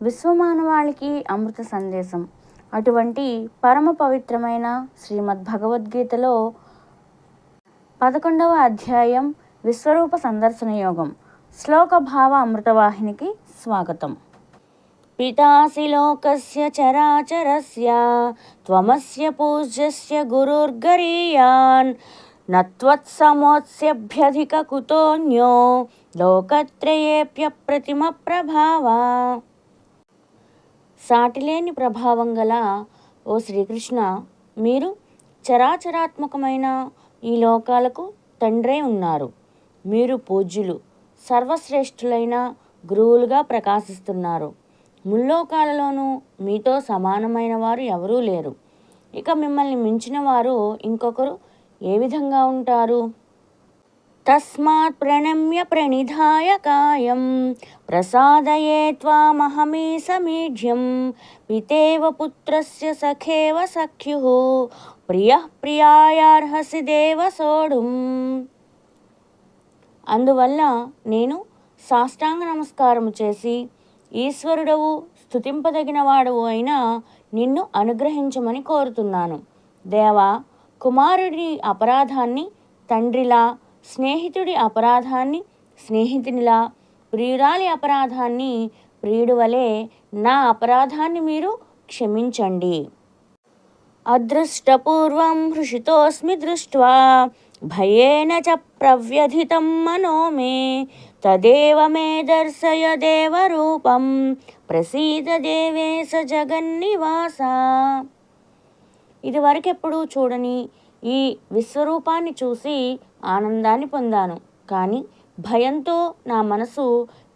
విశ్వమానవాళికి అమృత సందేశం. అటువంటి పరమ పవిత్రమైన శ్రీమద్ భగవద్గీతలో పదకొండవ అధ్యాయం విశ్వరూప సందర్శన యోగం. శ్లోక భావ అమృతవాహినికి స్వాగతం. పితాసి లోకస్య చరాచరస్య త్వమస్య పూజ్యస్య గురుర్గరీయాన్ నత్వత్సమోత్స్యభ్యధిక కుతోన్యో లోకత్రయేప్య ప్రతిమ ప్రభావా సాటిలేని ప్రభావం గల ఓ శ్రీకృష్ణ మీరు చరాచరాత్మకమైన ఈ లోకాలకు తండ్రే ఉన్నారు. మీరు పూజ్యులు సర్వశ్రేష్ఠులైన గురువులుగా ప్రకాశిస్తున్నారు. ముల్లోకాలలోనూ మీతో సమానమైన వారు ఎవరూ లేరు. ఇక మిమ్మల్ని మించిన వారు ఇంకొకరు ఏ విధంగా ఉంటారు? తస్మాత్ ప్రణమ్య ప్రణిధాయ కాయం ప్రసాదయే త్వామహమీ సమీఢ్యం పితేవ పుత్రస్య సఖేవ సఖ్యు ప్రియ ప్రియాయార్హసి దేవ సోడుం అందువల్ల నేను సాష్టాంగ నమస్కారము చేసి ఈశ్వరుడవు స్థుతింపదగినవాడవు అయినా అయిన నిన్ను అనుగ్రహించమని కోరుతున్నాను. దేవా కుమారుడి అపరాధాన్ని తండ్రిలా స్నేహితుడి అపరాధాన్ని స్నేహితునిలా ప్రియురాలి అపరాధాన్ని ప్రియుడు వలె నా అపరాధాన్ని మీరు క్షమించండి. అదృష్టపూర్వం హృషితోస్మి దృష్ట్వా భయేన చ ప్రవ్యధితం మనో మే తదేవ మే దర్శయ దేవరూపం ప్రసీద దేవేశ జగన్నివాస. ఇదివరకెప్పుడూ చూడని ఈ విశ్వరూపాన్ని చూసి ఆనందాన్ని పొందాను. కానీ భయంతో నా మనసు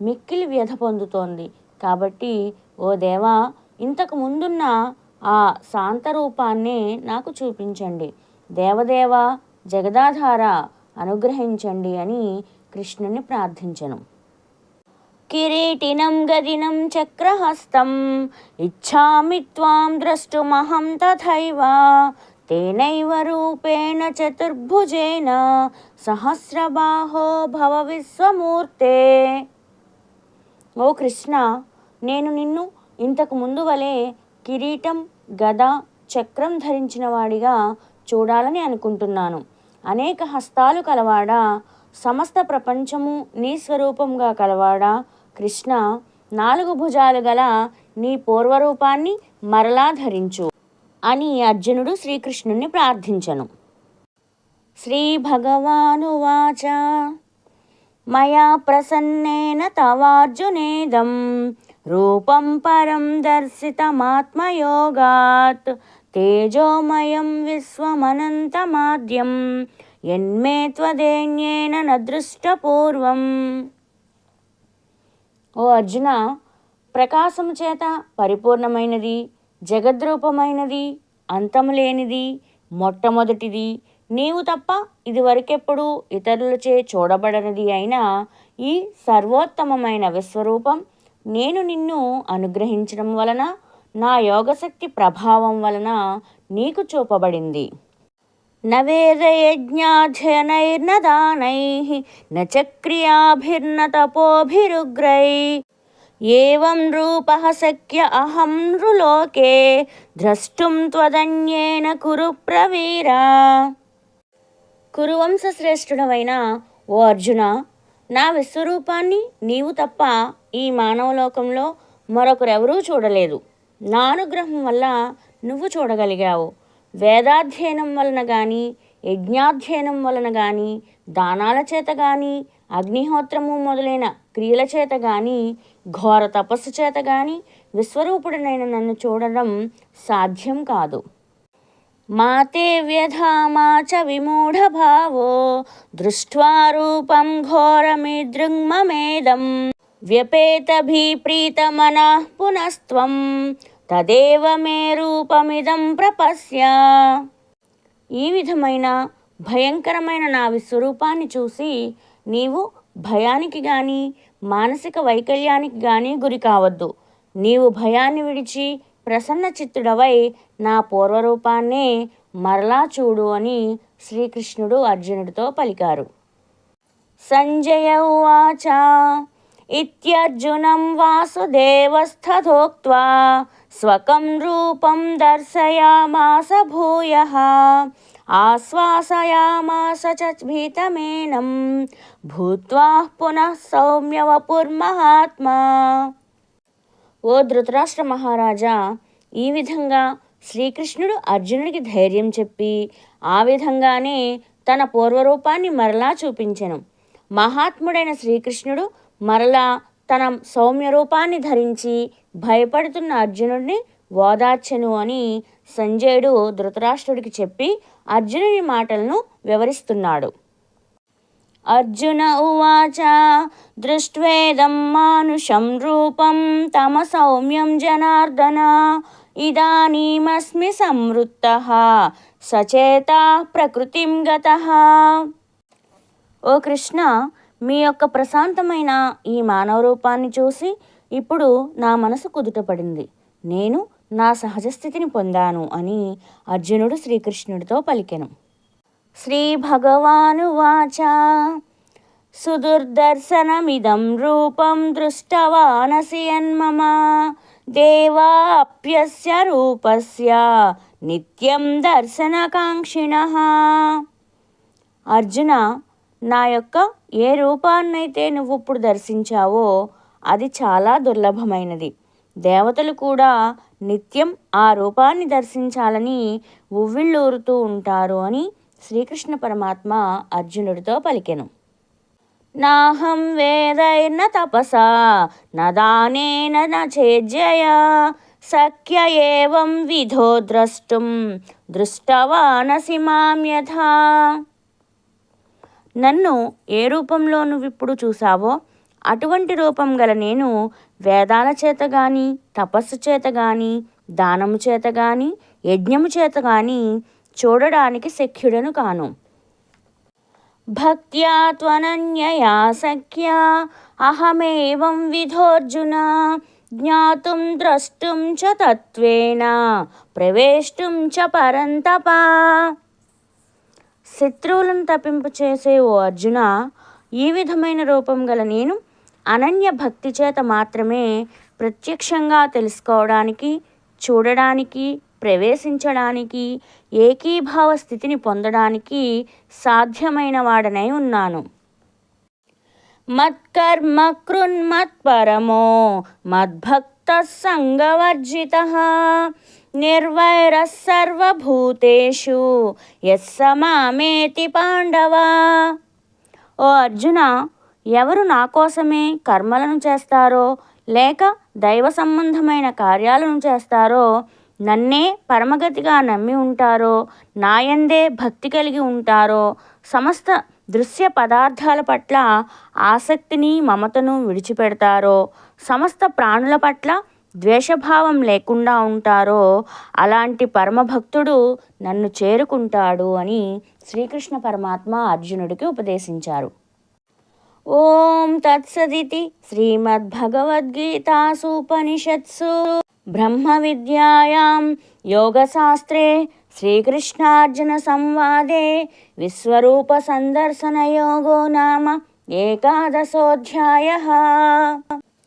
మిక్కిలి వ్యధ పొందుతోంది. కాబట్టి ఓ దేవా ఇంతకు ముందున్న ఆ శాంత రూపాన్నే నాకు చూపించండి. దేవదేవ జగదాధార అనుగ్రహించండి అని కృష్ణుని ప్రార్థించను. కిరీటినం గదినం చక్రహస్తం ఇచ్చామి త్వాం ద్రష్టుమహం తథైవ తేనైవ రూపేణ చతుర్భుజేన సహస్రబాహో భవ విశ్వమూర్తే ఓ కృష్ణ నేను నిన్ను ఇంతకు ముందు వలె కిరీటం గద చక్రం ధరించిన వాడిగా చూడాలని అనుకుంటున్నాను. అనేక హస్తాలు కలవాడా? సమస్త ప్రపంచము నీ స్వరూపంగా కలవాడా? కృష్ణ నాలుగు భుజాలు గల నీ పూర్వరూపాన్ని మరలా ధరించు. అని అర్జునుడు శ్రీకృష్ణుణ్ణి ప్రార్థించను. శ్రీ భగవానువాచ మయా ప్రసన్నేన తవార్జునేదం. రూపం పరం దర్శితమాత్మయోగాత్. తేజోమయం విశ్వమనంతమాద్యం. ఎన్మే త్వదేన్యేన నదృష్టపూర్వం. ఓ అర్జున ప్రకాశము చేత పరిపూర్ణమైనది. జగద్రూపమైనది అంతము లేనిది మొట్టమొదటిది. నీవు తప్ప ఇదివరకెప్పుడు ఇతరులచే చూడబడనిది అయిన ఈ సర్వోత్తమమైన విశ్వరూపం నేను నిన్ను అనుగ్రహించడం వలన నా యోగశక్తి ప్రభావం వలన నీకు చూపబడింది. నవేదయజ్ఞాధ్యయనైర్న దానై న తపోభిరుగ్రై. ఏం రూపః శక్య అహం నృలోకే ద్రష్టుం త్వదన్యేన కురు ప్రవీరా. కురువంశ శ్రేష్ఠుడవైన ఓ అర్జున నా విశ్వరూపాన్ని నీవు తప్ప ఈ మానవలోకంలో మరొకరెవరూ చూడలేదు. నా అనుగ్రహం వల్ల నువ్వు చూడగలిగావు. వేదాధ్యయనం వలన కానీ యజ్ఞాధ్యయనం వలన కానీ దానాల చేత కానీ అగ్నిహోత్రము మొదలైన క్రియల చేత కానీ ఘోర తపస్సు చేత కానీ విశ్వరూపుడనైన నన్ను చూడడం సాధ్యం కాదు. మాతే వ్యధామా చ విమూఢభావో దృష్ట్వా రూపం ఘోరమిదృంగమేదం వ్యపేతభిప్రీతమనః పునస్త్వం తదేవ మే రూపమిదం ప్రపశ్య. ఈ విధమైన భయంకరమైన నా విశ్వరూపాన్ని చూసి నీవు భయానికి కానీ మానసిక వైకల్యానికి కానీ గురి కావద్దు. నీవు భయాన్ని విడిచి ప్రసన్న చిత్తుడవై నా పూర్వరూపాన్నే మరలా చూడు అని శ్రీకృష్ణుడు అర్జునుడితో పలికారు. సంజయ ఉవాచ ఇత్యర్జునం వాసుదేవస్థోక్వా స్వకం రూపం దర్శయామాస భూయ ఆశ్వాసయామాస చీతమేనం భూత్వా పునః సౌమ్యవపుర్మహాత్మా. ఓ ధృతరాష్ట్ర మహారాజా ఈ విధంగా శ్రీకృష్ణుడు అర్జునుడికి ధైర్యం చెప్పి ఆ విధంగానే తన పూర్వరూపాన్ని మరలా చూపించెను. మహాత్ముడైన శ్రీకృష్ణుడు మరలా తన సౌమ్య రూపాన్ని ధరించి భయపడుతున్న అర్జునుడిని ఓదార్చెను అని సంజయుడు ధృతరాష్ట్రుడికి చెప్పి అర్జునుని మాటలను వివరిస్తున్నాడు. అర్జున ఉవాచ దృష్ట్వేదం మానుషం రూపం తమ సౌమ్యం జనార్దన ఇదానీమస్మి సంవృత్త సచేత ప్రకృతిం గత. ఓ కృష్ణ మీ యొక్క ప్రశాంతమైన ఈ మానవ రూపాన్ని చూసి ఇప్పుడు నా మనసు కుదుటపడింది. నేను నా సహజ స్థితిని పొందాను అని అర్జునుడు శ్రీకృష్ణుడితో పలికెను. శ్రీ భగవాను వాచ. సుదుర్దర్శనమిదం రూపం దృష్టవానసి అన్మమ దేవాప్యస్య రూపస్య నిత్యం దర్శనకాంక్షిణ. అర్జున నా యొక్క ఏ రూపాన్నైతే నువ్వు ఇప్పుడు దర్శించావో అది చాలా దుర్లభమైనది. దేవతలు కూడా నిత్యం ఆ రూపాన్ని దర్శించాలని ఉవ్విళ్ళూరుతూ ఉంటారు అని శ్రీకృష్ణ పరమాత్మ అర్జునుడితో పలికెను. నాహం వేదైర్న తపసా న దానేన న ఏవం విధో ద్రష్టుం దృష్టవానసి మాం నన్ను ఏ రూపంలో నువ్విప్పుడు చూసావో అటువంటి రూపం గల నేను వేదాల చేత గాని తపస్సు చేత గాని దానము చేత గాని యజ్ఞము చేత గాని చూడడానికి శక్యుడను కాను. భక్త్యా త్వనన్యయా సఖ్యా అహమేవం విధోర్జున జ్ఞాతుం ద్రష్టుం చ తత్వేన ప్రవేష్టుం చ పరంతపా. శత్రువులను తప్పింపచేసే ఓ అర్జున ఈ విధమైన రూపం గల నేను అనన్య భక్తి చేత మాత్రమే ప్రత్యక్షంగా తెలుసుకోవడానికి చూడడానికి ప్రవేశించడానికి ఏకీభావ స్థితిని పొందడానికి సాధ్యమైన వాడనై ఉన్నాను. మత్కర్మ కృన్మత్పరమో మద్భక్త సంగవర్జిత నిర్వైర సర్వభూతేషు యస్సమామేతి పాండవా. ఓ అర్జున ఎవరు నా కోసమే కర్మలను చేస్తారో లేక దైవ సంబంధమైన కార్యాలను చేస్తారో నన్నే పరమగతిగా నమ్మి ఉంటారో నాయందే భక్తి కలిగి ఉంటారో సమస్త దృశ్య పదార్థాల పట్ల ఆసక్తిని మమతను విడిచిపెడతారో సమస్త ప్రాణుల పట్ల ద్వేషభావం లేకుండా ఉంటారో అలాంటి పరమభక్తుడు నన్ను చేరుకుంటాడు అని శ్రీకృష్ణ పరమాత్మ అర్జునుడికి ఉపదేశించారు. ఓం తత్సదితి శ్రీమద్భగవద్గీతాసూపనిషత్సు. బ్రహ్మ విద్యాయాం యోగశాస్త్రే శ్రీకృష్ణార్జున సంవాదే విశ్వరూప సందర్శన యోగో నామ ఏకాదశోధ్యాయ.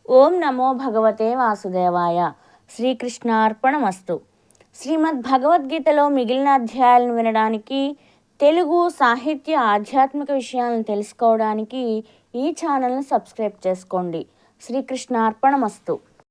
ఓం నమో భగవతే వాసుదేవాయ. శ్రీకృష్ణార్పణమస్తు. శ్రీమద్ భగవద్గీతలో మిగిలిన అధ్యాయాలను వినడానికి తెలుగు సాహిత్య ఆధ్యాత్మిక విషయాలను తెలుసుకోవడానికి ఈ ఛానల్ను సబ్స్క్రైబ్ చేసుకోండి. శ్రీకృష్ణార్పణమస్తు